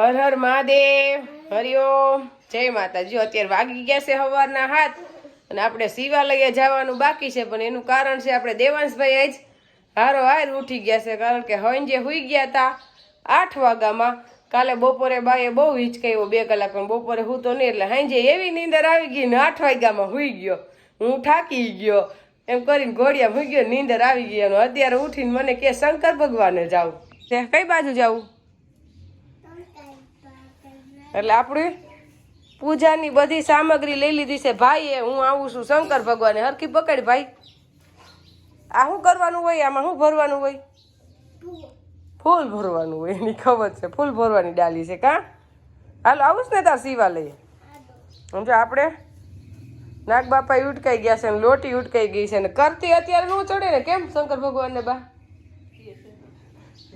હર હર મહાદેવ. હરિઓમ જય માતાજી. અત્યારે વાગી ગયા છે સવારના હાથ અને આપણે શિવાલયે જવાનું બાકી છે, પણ એનું કારણ છે આપણે દેવાંશભાઈ જ હારો હાર ઉઠી ગયા છે, કારણ કે હંજે હુઈ ગયા હતા આઠ વાગ્યામાં. કાલે બપોરે બાએ બહુ હિચકાયો બે કલાક, પણ બપોરે હું તો નહીં, એટલે હાંજે એવી નીંદર આવી ગઈ ને આઠ વાગ્યામાં હુઈ ગયો. હું થાકી ગયો. એમ કરીને ઘોડિયા હુઈ ગયો નીંદર આવી ગઈ. અને અત્યારે ઉઠીને મને કે શંકર ભગવાને જાવું કઈ બાજુ જાવું એટલે આપણે પૂજાની બધી સામગ્રી લઈ લીધી છે. ભાઈએ, હું આવું છું શંકર ભગવાને હરખી પકડ ભાઈ. આ શું કરવાનું હોય? આમાં શું ભરવાનું હોય? ફૂલ ભરવાનું હોય, એની ખબર છે. ફૂલ ભરવાની ડાલી છે કા? હાલો, આવું જ ને તાર શિવાલય. સમજો આપણે નાગ બાપા ઉટકાઈ ગયા છે ને, લોટી ઉટકાઈ ગઈ છે ને, કરતી અત્યારે નો ચડે ને. કેમ શંકર ભગવાનને બા?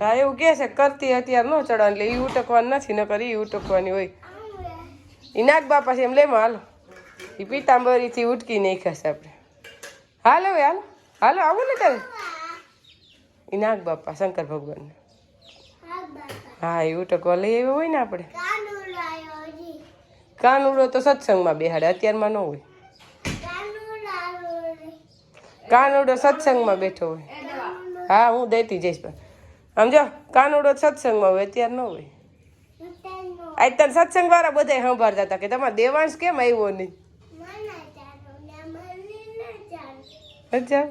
હા, એવું કે છે, કરતી અત્યારે નો ચડવાનું એટલે એ ઉટકવાનું નથી, નકર એ ઉટકવાની હોય. એ નાગ બાપા છે, એમ લેમાં હાલો. એ પીતાંબરીથી ઉટકી નાખ્યા આપણે. હાલો, હવે, હાલો. હાલો, આવું ને તમે. એ નાગ બાપા, શંકર ભગવાન હા એ ઉટકવા લઈ આવ્યો હોય ને આપણે. કાનુડો તો સત્સંગમાં બેહાડે, અત્યારમાં ન હોય. કાનુડો સત્સંગમાં બેઠો હોય. હા, હું દેતી જઈશ પણ. આમ જો, કાનુડો સત્સંગમાં હોય, અત્યારે ન હોય. આજ તને સત્સંગ વાળા બધા સંભાળતા હતા કે તમારે દેવાંશ કેમ આવ્યો નહીં? અચ્છા.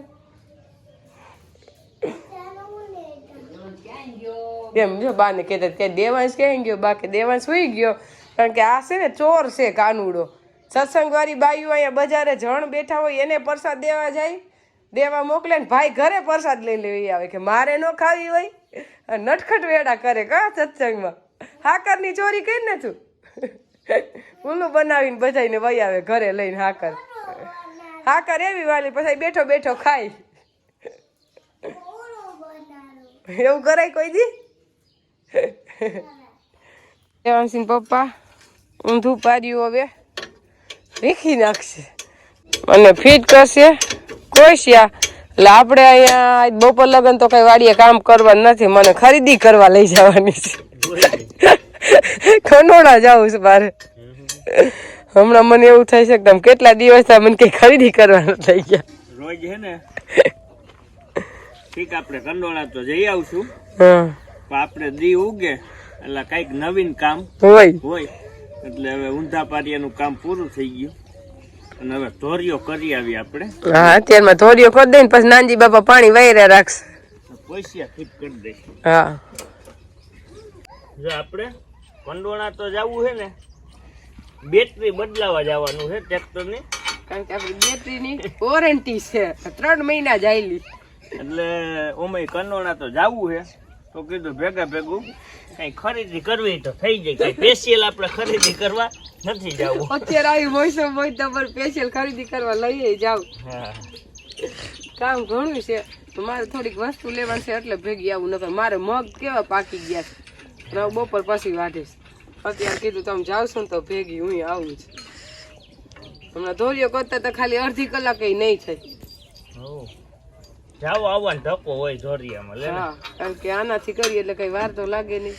એમ જો, બાને કહેતા કે દેવાંશ ક્યાં ગયો? બાકી દેવાંશ સુઈ ગયો. કારણ કે આ છે ને, ચોર છે કાનુડો. સત્સંગ વાળી બાઈઓ અહીંયા બજારે જણ બેઠા હોય, એને પ્રસાદ દેવા જાય. દેવા મોકલે ને ભાઈ ઘરે પ્રસાદ લઈ લેવી આવે કે મારે ન ખાવી હોય? નટખટ વેડા કરે કા સત્સંગમાં. હાકરની ચોરી કરી ને તું. ઊલું બનાવીને બધાને વહી આવે ઘરે લઈને હાકર. હાકર એવી વાલી પછી બેઠો બેઠો ખાય. એવું કરાય કોઈ દી? દેવાંશીન પપ્પા, ઊંધું પાડ્યું હવે. વીખી નાખશે. અને ફીટ કરશે. કોશિયા એટલે આપણે અહીંયા બપોર લગન તો કઈ વાડીએ કામ કરવા નથી મને ખરીદી કરવા લઈ જવાની છે. ખંડોળા જાવું છે મારે હમણાં મને એવું થાય છે કે તમે કેટલા દિવસ થાય મને કઈ ખરીદી કરવાનું થઈ ગયા. રોજ હે ને? ઠીક આપણે કંડોળા તો જઈ આવશું. પણ આપણે દી ઉગે એટલે કંઈક નવીન કામ હોય. હોય. એટલે હવે ઊંધા પારિયાનું કામ પૂરું થઈ ગયું. અને હવે ધોરીઓ કરી આવી આપણે. હા અત્યારમાં થોડીઓ કરી દઈ ને પછી નાનજી બાપા પાણી વાયરા રાખશે. પૈસા ફિટ કરી દઈશું. હા. જો આપણે કંડોણા તો જવું છે ને બેટરી બદલાવા જવાનું છે ટ્રેક્ટરની. કારણ કે આપણી બેટરીની વોરંટી છે. ત્રણ મહિના જાયલી એટલે ઓમે કંડોણા તો જવું છે. તો કીધું ભેગા ભેગું. કઈ ખરીદી કરવી તો થઈ જાય. કઈ સ્પેશિયલ આપણે ખરીદી કરવા નથી જવું. અત્યારે આવી મોસમ હોય તમારે સ્પેશિયલ ખરીદી કરવા લઈએ જાવ. હા. કામ ઘણું છે. તો મારે થોડીક વસ્તુ લેવાની છે એટલે ભેગી આવું. નકર મારે મગ કેવા પાકી ગયા છે. હવે બપોર પછી વાઢીશ અત્યારે કીધું તમે જાવશો ને તો ભેગી હું આવું છું. હમણાં ધોરીઓ કરતા તો ખાલી અડધી કલાક નહીં થાય. જાઓ આવવાનો ધક્કો હોય ધોરિયામાં લે હા કારણ કે આનાથી કરીએ એટલે કઈ વાર તો લાગે નહીં.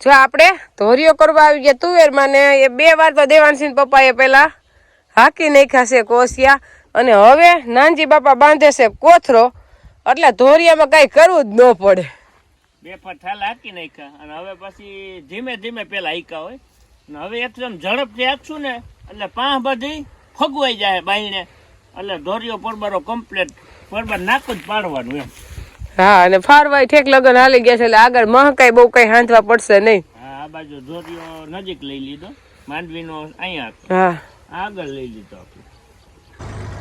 જો આપણે ધોરીઓ કરવા આવી ગયા તુવેરમાં ને એ બે વાર તો દેવાનસિંહ પપ્પાએ પેલા હાકી નાખ્યા છે કોસિયા. અને હવે નાનજી બાપા બાંધે છે કોથરો એટલે ધોરિયામાં કઈ કરવું જ ન પડે. બે પઠાલ હાકી નાખ્યા. અને હવે પછી ધીમે ધીમે પેલા હાઈકા હોય. અને હવે એકદમ ઝડપથી હાકશું ને એટલે પાંહ બધી ફગવાઈ જાય બાઈને એટલે ધોરિયો પરબારો કમ્પ્લેટ પરબાર નાકું જ પાડવાનું એમ. હા અને ફારવાય ઠેક લગન હાલી ગયા છે એટલે આગળ મહકાઈ બહુ કઈ હાંધવા પડશે નહીં. હા આ બાજુ ધોરિયો નજીક લઈ લીધો. માંડવીનો અહીંયા હા. આગળ લઈ લીધો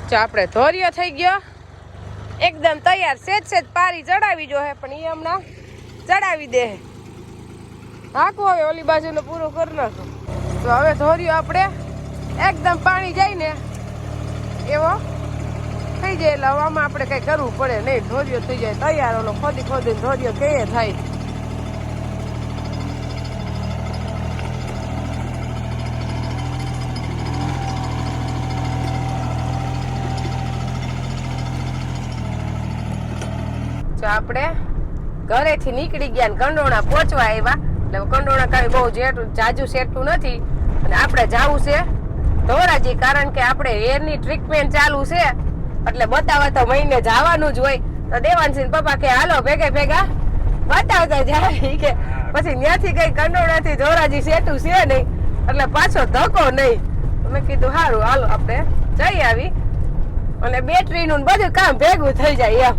જો આપણે ધોરિયો થઈ ગયો. એકદમ તૈયાર. સેજ સેજ પારી ચડાવી જો હે પણ એ હમણાં ચડાવી દે હાકું હવે ઓલી બાજુનું પૂરું કરી નાખો. તો હવે ધોરિયો આપણે એકદમ પાણી જાય ને એવો? થઈ જાય એટલે હવામાં આપણે કઈ કરવું પડે નહીં. ઢોરિયો થઈ જાય, તૈયાર ઓલો ખોદી ખોદી ધોરિયો કે થાય. આપણે ઘરેથી નીકળી ગયા કંડોણા પહોંચવા આવ્યા. એટલે કંડોણા કાંઈ બહુ જેટલું જાજુ સેટું નથી. અને આપણે જાવું છે ધોરાજી કારણ કે આપણે હેરની ટ્રીટમેન્ટ ચાલુ છે એટલે બતાવવા તો મહિને જવાનું જ હોય. તો દેવાનસિંહ પપ્પા કે હાલો ભેગે ભેગા. બતાવતા જાય કે પછી ત્યાંથી કઈ કંડોળાથી ધોરાજી સેટું છે નહીં એટલે પાછો ધક્કો નહીં. મેં કીધું સારું હાલો આપણે જઈ આવી. અને બેટરીનું ને બધું કામ ભેગું થઈ જાય એમ.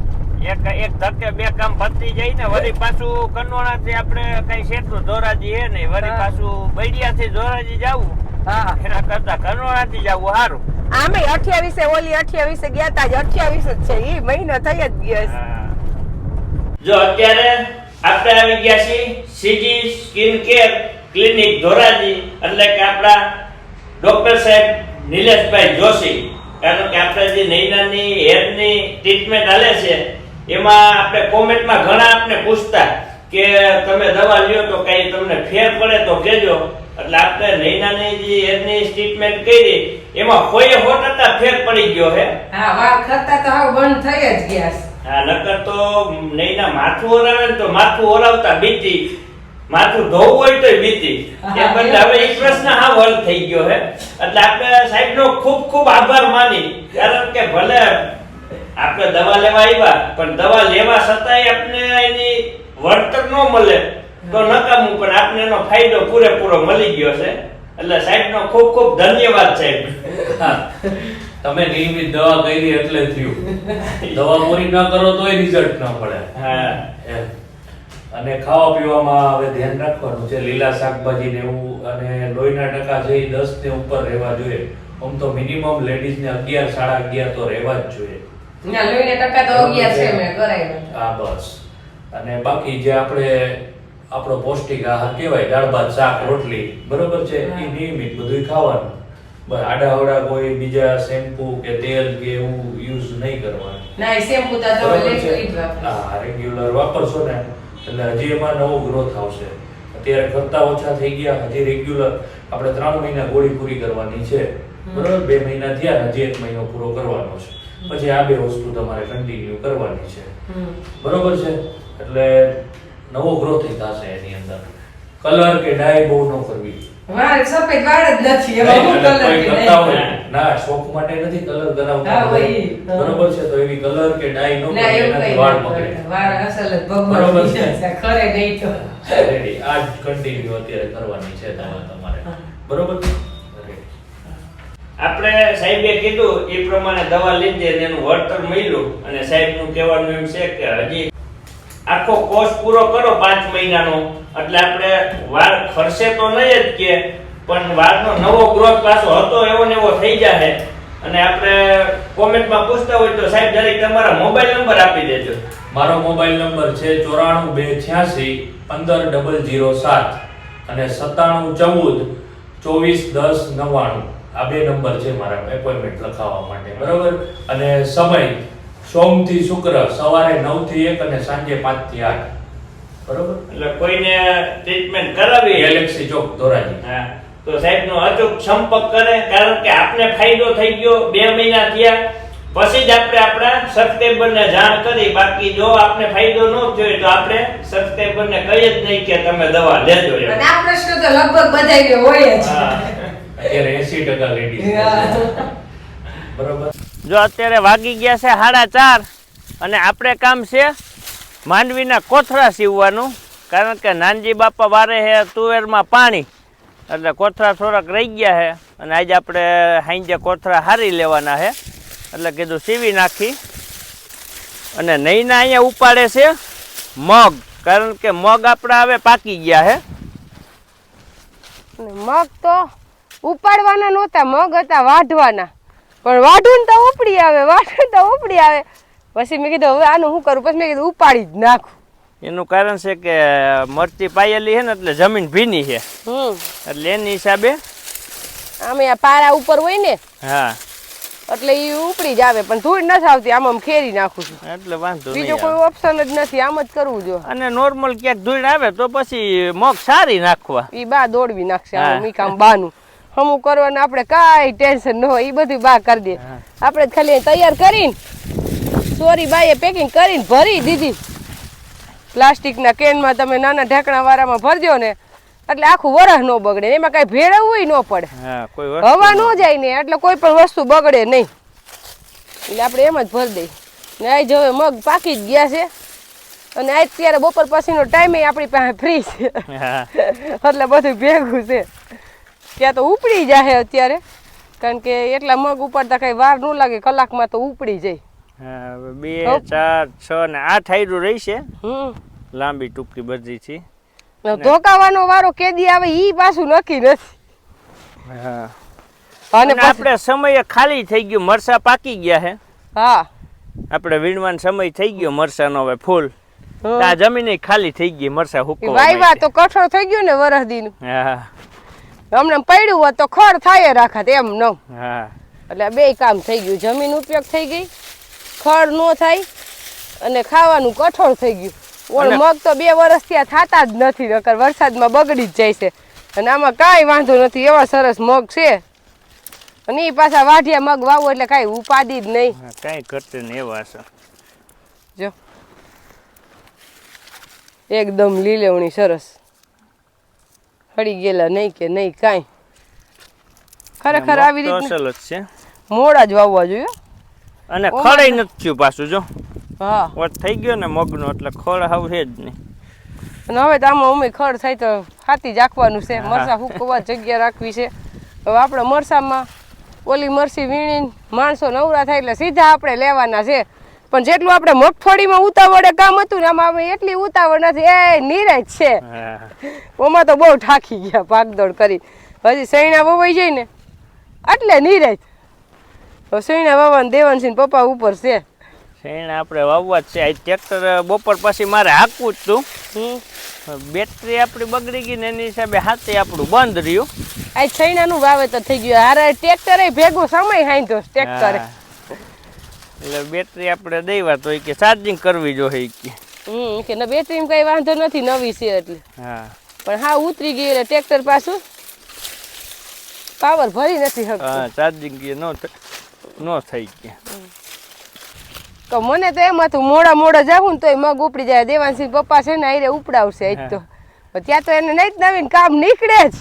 એક એક ધક્કે બે કામ પતી જાય ને વળી પાછું કનોણા થી આપણે કઈ સેટું ધોરાજી હે નહીં વળી. પાછું બૈડિયા થી ધોરાજી જવું. હા. એના કરતા કનોણા થી જવું સારું આમે અઠ્યાવીસે ઓલી અઠ્યાવીસે ગયા તા જ અઠ્યાવીસ જ છે એ મહિનો થઈ જ ગયો છે. જો અત્યારે આપણે આવી ગયા છીએ CG skin care clinic Dhoraji એટલે કે આપણા ડોક્ટર સાહેબ નિલેશભાઈ જોશી. કારણ કે આપણે જે નૈનાની હેરની ટ્રીટમેન્ટ હાલે છે એમાં આપણે કોમેન્ટમાં ઘણા આપણે પૂછતા કે તમે દવા લ્યો તો કઈ તમને ફેર પડે તો કહેજો એટલે આપણે નૈનાની જે એની સ્ટેટમેન્ટ કરી એમાં કોઈ હોટ હતા ફેર પડી ગયો હે. હા વાળ ખરતા તો હવે બંધ થઈ જ ગયા હા નકર તો નૈના માથું ઓરાવે ને તો માથું ઓરાવતા બીતી. માથું ધોવું હોય તો બીતી. એ બદલે હવે એક પ્રશ્ન હા હલ થઈ ગયો હે. એટલે આપણે સાહેબનો ખૂબ ખૂબ આભાર માની. કારણ કે ભલે આપણે દવા લેવા આવ્યા પણ દવા લેવા છતાંય આપણે એની વળતર ન મળે. તો નકામું પણ આપને એનો ફાયદો પૂરેપૂરો મળી ગયો છે. એટલે સાહેબનો ખૂબ ખૂબ ધન્યવાદ સાહેબ. તમે નિયમિત દવા કરી એટલે થયું. દવા પૂરી ન કરો તોય રિઝલ્ટ ન પડે હા. અને ખાવા પીવામાં હવે ધ્યાન રાખવાનું છે. લીલા શાકભાજી ને એવું અને લોહીના ટકા છે એ દસ ને ઉપર રહેવા જોઈએ આમ તો મિનિમમ લેડીઝ ને અગિયાર સાડા અગિયાર તો રહેવા જ જોઈએ. ના લોહીના ટકા તો અગિયાર છે મેં કરાવ્યા. હા બસ. અને બાકી જે આપણે આપણો પૌષ્ટિક આહાર કહેવાય દાળ ભાત શાક રોટલી બરોબર છે? એ નિયમિત બધું ખાવાનું. બસ આડાઅવડા કોઈ બીજા શેમ્પુ કે તેલ કે એવું યુઝ નહીં કરવાનું. ના શેમ્પુ તો તમે. હા રેગ્યુલર વાપરશો ને એટલે હજી એમાં નવો ગ્રોથ આવશે. અત્યારે કરતા ઓછા થઈ ગયા હજી રેગ્યુલર આપણે ત્રણ મહિના ગોળી પૂરી કરવાની છે. બરોબર? બે મહિના થયા હજી એક મહિનો પૂરો કરવાનો છે. પછી આ બે વસ્તુ તમારે કન્ટિન્યુ કરવાની છે. બરોબર છે? એટલે નવો ગ્રોથ થશે એની અંદર કલર કે ડાય બહુ ન કરવી વાળ સફેદ વાળ જ નથી એમાં હું નહીં, અને colour કોઈ કે કરતા ના શોખ માટે નથી કલર કરાવતા હા, વહી. હા. બરોબર છે તો એવી કલર કે ડાય ન ના કરવી એવું કઈ એનાથી વાળ પકડે કરે. વાળ અસલ જ ભગવાન છે. ખરે નહીં તો રેડી આ જ કન્ટિન્યુ અત્યારે કરવાની છે તમારે તમારે બરોબર. આપણે સાહેબે કીધું એ પ્રમાણે દવા લીધી અને એનું વળતર મળ્યું અને સાહેબનું કહેવાનું એમ છે કે હજી આખો કોર્સ પૂરો કરો પાંચ મહિનાનો. એટલે આપણે વાળ ખરશે તો નહીં જ કે, પણ વાળનો નવો ગ્રોથ પાછો હતો એવો ને એવો થઈ જાય અને આપણે કોમેન્ટમાં પૂછતા હોય તો સાહેબ જરીક તમારા મોબાઈલ નંબર આપી દેજો. મારો મોબાઈલ નંબર છે ચોરાણું બે છ્યાસી પંદર ડબલ જીરો સાત અને સત્તાણું ચૌદ ચોવીસ દસ નવ્વાણું. આ બે નંબર છે મારા એપોઇન્ટમેન્ટ લખાવવા માટે. બરાબર? અને સમય સોમથી શુક્ર સવારે નવથી એક અને સાંજે પાંચથી આઠ. બરોબર? એટલે કોઈને ટ્રીટમેન્ટ કરાવી. ગેલેક્સી ચોક ધોરાજી. હા. તો સાહેબનો અચૂક સંપર્ક કરે કારણ કે આપને ફાયદો થઈ ગયો બે મહિના થયા. પછી જ આપણે આપણા સબસ્ક્રાઈબરને જાણ કરી. બાકી જો આપને ફાયદો ન થયો તો આપણે સબસ્ક્રાઈબરને કહીએ જ નહીં કે તમે દવા લેજો અને આ પ્રશ્ન તો લગભગ બધાયને હોય જ. હા. અત્યારે એસી ટકા લેડીઝ બરોબર? જો અત્યારે વાગી ગયા છે સાડા ચાર અને આપણે કામ છે માંડવીના કોથળા સીવવાનું. કારણ કે નાનજી બાપા વારે છે તુવેરમાં પાણી. એટલે કોથળા થોડાક રહી ગયા છે અને આજે આપણે સાંજે કોથળા હારી લેવાના છે એટલે કીધું સીવી નાખી. અને નહીંના અહીંયા ઉપાડે છે મગ. કારણ કે મગ આપણા હવે પાકી ગયા છે મગ તો ઉપાડવાના નહોતા, મગ હતા વાઢવાના. પણ વાઢું તો ઉપડી આવે વાઢું તો ઉપડી આવે. પછી મેં કીધું હવે આનું શું કરું? પછી મેં કીધું ઉપાડી જ નાખું. એનું કારણ છે કે મરચી પાયેલી છે ને એટલે જમીન ભીની છે. એટલે એની હિસાબે આમે આ પારા ઉપર હોય ને હા. એટલે એ ઉપડી જ આવે પણ ધૂળ નથી આવતી આમ આમ ખેરી નાખું છું. એટલે વાંધો બીજો કોઈ ઓપ્શન જ નથી આમ જ કરવું જો. અને નોર્મલ ક્યાંક ધૂળ આવે તો પછી મગ સારી નાખવા. ઈ બા દોડવી નાખશે. આમ મીકામ બાનું. હમું કરવાનું આપણે કાંઈ ટેન્શન ન હોય એ બધું બા કરી દે. આપણે ખાલી તૈયાર કરીને સોરી બાઈએ પેકિંગ કરીને ભરી દીધી. પ્લાસ્ટિકના કેનમાં તમે નાના ઢાંકણા વાળામાં ભરજો ને એટલે આખું વરસ ન બગડે એમાં કાંઈ ભેળવવું ન પડે. હવા ન જાય ને એટલે કોઈ પણ વસ્તુ બગડે નહીં. એટલે આપણે એમ જ ભરી દઈ ને આ હવે મગ પાકી જ ગયા છે. અને આજ ત્યારે બપોર પછીનો ટાઈમે આપણી પાસે ફ્રી છે. એટલે બધું ભેગું છે. ત્યાં તો ઉપડી જાય અત્યારે. કારણ કે એટલા મગ ઉપાડતા કઈ વાર ન લાગે કલાકમાં તો ઉપડી જાય. બે ચાર છ ને આઠ હાઈડું રહેશે. લાંબી ટૂંકી બધી છે. ધોકાવાનો વારો કેદી આવે ઈ પાછું નક્કી નથી. હા. અને આપણે સમય ખાલી થઈ ગયું મરસા પાકી ગયા હે. હા. આપણે વીણવાનો સમય થઈ ગયો મરસાનો હવે ફૂલ. આ જમીન ખાલી થઈ ગઈ મરસા હુકવા વાયવા તો કઠોળ થઈ ગયો ને વરસદીનું હા. હમણાં પડ્યું હોત તો ખડ થાય રાખત એમ ન. એટલે બે કામ થઈ ગયું. જમીન ઉપયોગ થઈ ગઈ. ખડ ન થાય અને ખાવાનું કઠોળ થઈ ગયું. ઓળ મગ તો બે વર્ષ ત્યાં થતા જ નથી નકર વરસાદમાં બગડી જ જાય છે. અને આમાં કાંઈ વાંધો નથી. એવા સરસ મગ છે. અને એ પાછા વાઢિયા મગ વાવો એટલે કાંઈ ઉપાદી જ નહીં. કાંઈ ઘટે ને એવા છે જો. એકદમ લીલેવણી સરસ. હળી ગયેલા નહીં કે નહીં કાંઈ. ખરેખર આવી રીતે અસલ જ છે. મોડા જ વાવવા જોઈએ. અને ઓ નથી થયું પાછું જો. હા. વટ થઈ ગયો ને મગનો એટલે ખળ હાવ છે જ નહીં. અને હવે તો આમાં અમે ખળ થાય તો હાથી જ રાખવાનું છે. મરસા હુકવા જગ્યા રાખવી છે. હવે આપણે મરસામાં ઓલી મરસી વીણીને માણસો નવરા થાય એટલે સીધા આપણે લેવાના છે. પણ જેટલું આપણે મગફળીમાં ઉતાવળે કામ હતું ને આમાં હવે એટલી ઉતાવળ નથી. એ નિરાજ છે. ઓમાં તો બહુ ઠાકી ગયા ભાગદોડ કરી. હજી સૈણા વવાઈ જાય ને એટલે નિરાજ સૈણા વાવવાને દેવાનસિંહ પપ્પા ઉપર છે. સૈણા આપણે વાવવા જ છે. આ ટ્રેક્ટર બપોર પછી મારે હાંકવું જ તું. બેટરી આપણી બગડી ગઈ ને એની હિસાબે હાથે આપણું બંધ રહ્યું. આ સૈણાનું વાવેતર થઈ ગયું. હારે ટ્રેક્ટરે ભેગો સમય હાંધો ટ્રેક્ટરે. એટલે બેટરી આપણે દેવા તો કે ચાર્જિંગ કરવી જોઈએ કે. હમ કે બેટરીમાં કઈ વાંધો નથી નવી છે એટલે. હા. પણ હા ઉતરી ગઈ એટલે ટ્રેક્ટર પાછું. પાવર ભરી નથી હા ચાર્જિંગ નો થ- થઈ ગયા તો મને તો એમ હતું મોડા મોડા જાવું ને તોય મગ ઉપડી જાય. દેવાનસિંહ પપ્પા છે ને આઈરે ઉપડાવશે આજ તો. ત્યાં તો એને નહીં જ નવીન કામ નીકળે જ.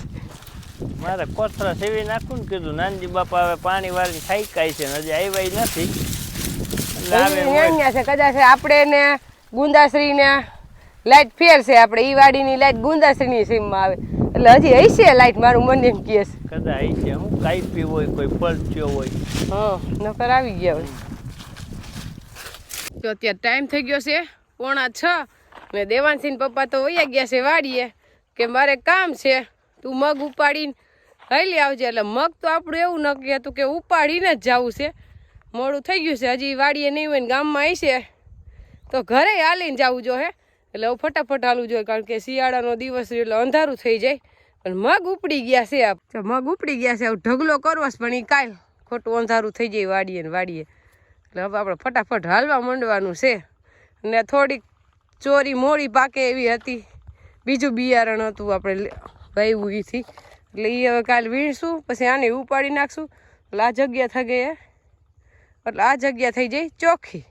મારે કોથરા સેવી નાખું ને કીધું નાનજી બાપા હવે પાણી વાળી થાય કાંઈ છે હજી આવ્યા નથી એટલે આવે હજી હોય. અહીંયા છે કદાચ આપણે ને ગુંદાશ્રી ને લાઈટ ફેર છે આપણે ઈ વાડીની લાઈટ ગુંદાશ્રીની સીમમાં આવે. એટલે હજી હશે લાઈટ મારું મને એમ કહે છે. કદાચ આવી છે હું કાપી હોય કોઈ પલટ્યો હોય. હા નકર આવી ગયા હોય. તો અત્યારે ટાઈમ થઈ ગયો છે પોણા છ. ને દેવાનસિંહ પપ્પા તો વૈયા ગયા છે વાડીએ કે મારે કામ છે તું મગ ઉપાડીને હૈલી આવજે. એટલે મગ તો આપણું એવું નક્કી હતું કે ઉપાડીને જ જવું છે. મોડું થઈ ગયું છે. હજી વાડીએ નહીં હોય ને ગામમાં આવશે તો ઘરે હાલીને જવું જો હે. એટલે હું ફટાફટ હાલવું જોઈએ કારણ કે શિયાળાનો દિવસ એટલે અંધારું થઈ જાય. પણ મગ ઉપડી ગયા છે આ મગ ઉપડી ગયા છે ઢગલો કરવો છે, પણ એ કાલ ખોટું અંધારું થઈ જાય વાડીએ ને વાડીએ. એટલે હવે આપણે ફટાફટ હાલવા માંડવાનું છે. અને થોડીક ચોરી મોડી પાકે એવી હતી. બીજું બિયારણ હતું આપણે ભાઈ એથી એટલે એ હવે કાલ વીણશું, પછી આને ઉપાડી નાખશું. એટલે આ જગ્યા થઈ ગઈ. એટલે આ જગ્યા થઈ જાય ચોખ્ખી